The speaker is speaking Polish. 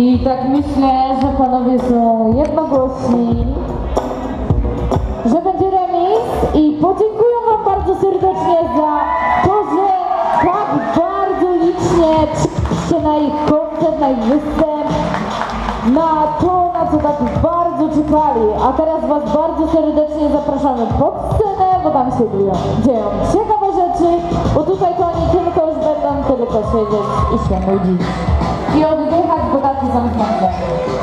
myślę, że panowie są jednogłośni, że będzie remis i podziękuję wam bardzo serdecznie za to, że tak bardzo licznie przyszliście na ich koncert, na ich występ, na to, na co tak bardzo czekali. A teraz was bardzo serdecznie zapraszamy pod scenę, bo tam się dzieją, dzieją ciekawe rzeczy, bo tutaj to oni tylko już będą tylko siedzieć i się nudzić. I oddychać bogaty zamknięcie.